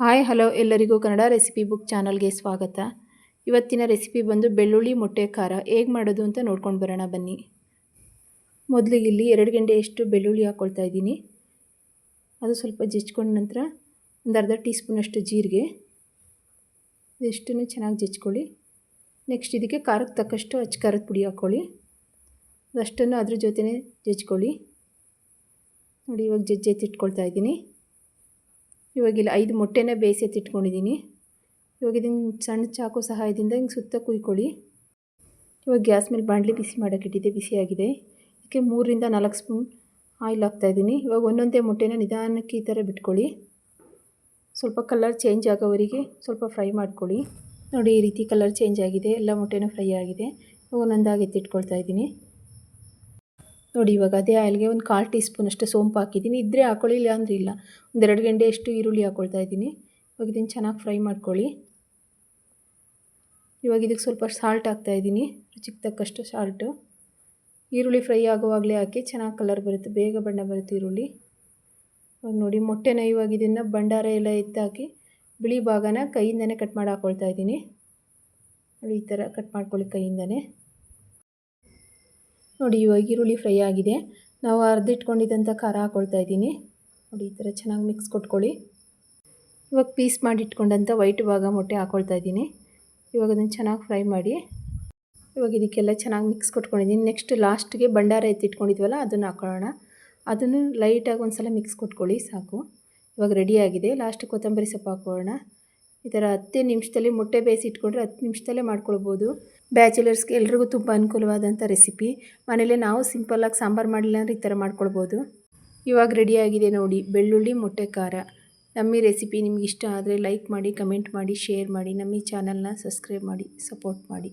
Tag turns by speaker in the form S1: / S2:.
S1: Hi, hello ಎಲ್ಲರಿಗೂ Kannada recipe book ಚಾನಲ್ಗೆ ಸ್ವಾಗತ. ಇವತ್ತಿನ ರೆಸಿಪಿ ಬಂದು ಬೆಳ್ಳುಳ್ಳಿ ಮೊಟ್ಟೆ ಖಾರ. ಹೇಗೆ ಮಾಡೋದು ಅಂತ ನೋಡ್ಕೊಂಡು ಬರೋಣ ಬನ್ನಿ. ಮೊದಲಿಗೆ ಇಲ್ಲಿ ಎರಡು ಗಂಟೆಯಷ್ಟು ಬೆಳ್ಳುಳ್ಳಿ ಹಾಕ್ಕೊಳ್ತಾ ಇದ್ದೀನಿ. ಅದು ಸ್ವಲ್ಪ ಜಜ್ಕೊಂಡ ನಂತರ ಒಂದು ಅರ್ಧ ಟೀ ಸ್ಪೂನಷ್ಟು ಜೀರಿಗೆ. ಇದೆಷ್ಟನ್ನು ಚೆನ್ನಾಗಿ ಜಜ್ಕೊಳ್ಳಿ. ನೆಕ್ಸ್ಟ್ ಇದಕ್ಕೆ ಖಾರಕ್ಕೆ ತಕ್ಕಷ್ಟು ಅಚ್ಚ ಖಾರದ ಪುಡಿ ಹಾಕ್ಕೊಳ್ಳಿ ಅದಷ್ಟನ್ನು ಅದ್ರ ಜೊತೆನೇ ಜಜ್ಕೊಳ್ಳಿ. ನೋಡಿ ಇವಾಗ ಜಜ್ಜಿ ಎತ್ತಿಟ್ಕೊಳ್ತಾ ಇದ್ದೀನಿ. ಇವಾಗಿಲ್ಲ ಐದು ಮೊಟ್ಟೆನ ಬೇಯಿಸಿ ಎತ್ತಿಟ್ಕೊಂಡಿದ್ದೀನಿ. ಇವಾಗ ಇದನ್ನು ಸಣ್ಣ ಚಾಕು ಸಹಾಯದಿಂದ ಹಿಂಗೆ ಸುತ್ತ ಕುಯ್ಕೊಳ್ಳಿ. ಇವಾಗ ಗ್ಯಾಸ್ ಮೇಲೆ ಬಾಣಲಿ ಬಿಸಿ ಮಾಡೋಕ್ಕಿಟ್ಟಿದ್ದೆ ಬಿಸಿಯಾಗಿದೆ ಇದಕ್ಕೆ ಮೂರರಿಂದ ನಾಲ್ಕು ಸ್ಪೂನ್ ಆಯಿಲ್ ಹಾಕ್ತಾಯಿದ್ದೀನಿ ಇವಾಗ ಒಂದೊಂದೇ ಮೊಟ್ಟೆನ ನಿಧಾನಕ್ಕೆ ಈ ಥರ ಬಿಟ್ಕೊಳ್ಳಿ. ಸ್ವಲ್ಪ ಕಲರ್ ಚೇಂಜ್ ಆಗೋವರೆಗೆ ಸ್ವಲ್ಪ ಫ್ರೈ ಮಾಡ್ಕೊಳ್ಳಿ. ನೋಡಿ ಈ ರೀತಿ ಕಲರ್ ಚೇಂಜ್ ಆಗಿದೆ, ಎಲ್ಲ ಮೊಟ್ಟೆನೂ ಫ್ರೈ ಆಗಿದೆ. ಇವಾಗ ಒಂದೊಂದಾಗಿ ಎತ್ತಿಟ್ಕೊಳ್ತಾ ಇದ್ದೀನಿ. ನೋಡಿ, ಇವಾಗ ಅದೇ ಆಯಿಲ್ಗೆ ಒಂದು ಕಾಲು ಟೀ ಸ್ಪೂನಷ್ಟು ಸೋಂಪು ಹಾಕಿದ್ದೀನಿ. ಇದ್ದರೆ ಹಾಕೊಳ್ಳಿ ಇಲ್ಲ ಅಂದರೆ ಇಲ್ಲ. ಒಂದೆರಡು ಗಂಟೆಯಷ್ಟು ಈರುಳ್ಳಿ ಹಾಕ್ಕೊಳ್ತಾ ಇದ್ದೀನಿ. ಇವಾಗ ಇದನ್ನು ಚೆನ್ನಾಗಿ ಫ್ರೈ ಮಾಡ್ಕೊಳ್ಳಿ. ಇವಾಗ ಇದಕ್ಕೆ ಸ್ವಲ್ಪ ಸಾಲ್ಟ್ ಹಾಕ್ತಾಯಿದ್ದೀನಿ ರುಚಿಗೆ ತಕ್ಕಷ್ಟು ಸಾಲ್ಟು ಈರುಳ್ಳಿ ಫ್ರೈ ಆಗುವಾಗಲೇ ಹಾಕಿ ಚೆನ್ನಾಗಿ ಕಲರ್ ಬರುತ್ತೆ. ಬೇಗ ಬಣ್ಣ ಬರುತ್ತೆ ಈರುಳ್ಳಿ. ಇವಾಗ ನೋಡಿ, ಮೊಟ್ಟೆನ ಇವಾಗ ಇದನ್ನು ಭಂಡಾರ ಎಲ್ಲ ಎತ್ತಾಕಿ ಬಿಳಿ ಭಾಗನ ಕೈಯಿಂದನೇ ಕಟ್ ಮಾಡಿ ಹಾಕ್ಕೊಳ್ತಾ ಇದ್ದೀನಿ. ಈ ಥರ ಕಟ್ ಮಾಡ್ಕೊಳ್ಳಿ ಕೈಯಿಂದನೇ. ನೋಡಿ, ಇವಾಗ ಈರುಳ್ಳಿ ಫ್ರೈ ಆಗಿದೆ. ನಾವು ಅರ್ಧಿಟ್ಕೊಂಡಿದ್ದಂಥ ಖಾರ ಹಾಕ್ಕೊಳ್ತಾ ಇದ್ದೀನಿ. ನೋಡಿ, ಈ ಥರ ಚೆನ್ನಾಗಿ ಮಿಕ್ಸ್ ಕೊಟ್ಕೊಳ್ಳಿ. ಇವಾಗ ಪೀಸ್ ಮಾಡಿಟ್ಕೊಂಡಂಥ ವೈಟ್ ಭಾಗ ಮೊಟ್ಟೆ ಹಾಕ್ಕೊಳ್ತಾ ಇದ್ದೀನಿ. ಇವಾಗ ಅದನ್ನು ಚೆನ್ನಾಗಿ ಫ್ರೈ ಮಾಡಿ. ಇವಾಗ ಇದಕ್ಕೆಲ್ಲ ಚೆನ್ನಾಗಿ ಮಿಕ್ಸ್ ಕೊಟ್ಕೊಂಡಿದ್ದೀನಿ. ನೆಕ್ಸ್ಟ್ ಲಾಸ್ಟ್ಗೆ ಭಂಡಾರ ಎತ್ತಿಟ್ಕೊಂಡಿದ್ವಲ್ಲ ಅದನ್ನು ಹಾಕೊಳ್ಳೋಣ. ಅದನ್ನು ಲೈಟಾಗಿ ಒಂದು ಸಲ ಮಿಕ್ಸ್ ಕೊಟ್ಕೊಳ್ಳಿ, ಸಾಕು. ಇವಾಗ ರೆಡಿಯಾಗಿದೆ ಲಾಸ್ಟ್ ಕೊತ್ತಂಬರಿ ಸೊಪ್ಪು ಹಾಕೊಳ್ಳೋಣ. ಈ ಥರ ಹತ್ತು ನಿಮಿಷದಲ್ಲಿ ಮೊಟ್ಟೆ ಬೇಯಿಸಿ ಇಟ್ಕೊಂಡ್ರೆ ಹತ್ತು ನಿಮಿಷದಲ್ಲೇ ಮಾಡ್ಕೊಳ್ಬೋದು. ಬ್ಯಾಚುಲರ್ಸ್ಗೆ ಎಲ್ರಿಗೂ ತುಂಬ ಅನುಕೂಲವಾದಂಥ ರೆಸಿಪಿ. ಮನೇಲೆ ನಾವು ಸಿಂಪಲ್ಲಾಗಿ ಸಾಂಬಾರು ಮಾಡಲಿಲ್ಲ ಅಂದರೆ ಈ ಥರ ಮಾಡ್ಕೊಳ್ಬೋದು. ಇವಾಗ ರೆಡಿಯಾಗಿದೆ ನೋಡಿ, ಬೆಳ್ಳುಳ್ಳಿ, ಮೊಟ್ಟೆ, ಖಾರ. ನಮ್ಮ ರೆಸಿಪಿ ನಿಮ್ಗೆ ಇಷ್ಟ ಆದರೆ ಲೈಕ್ ಮಾಡಿ ಕಮೆಂಟ್ ಮಾಡಿ ಶೇರ್ ಮಾಡಿ. ನಮ್ಮ ಈ ಚಾನಲ್ನ ಸಬ್ಸ್ಕ್ರೈಬ್ ಮಾಡಿ ಸಪೋರ್ಟ್ ಮಾಡಿ.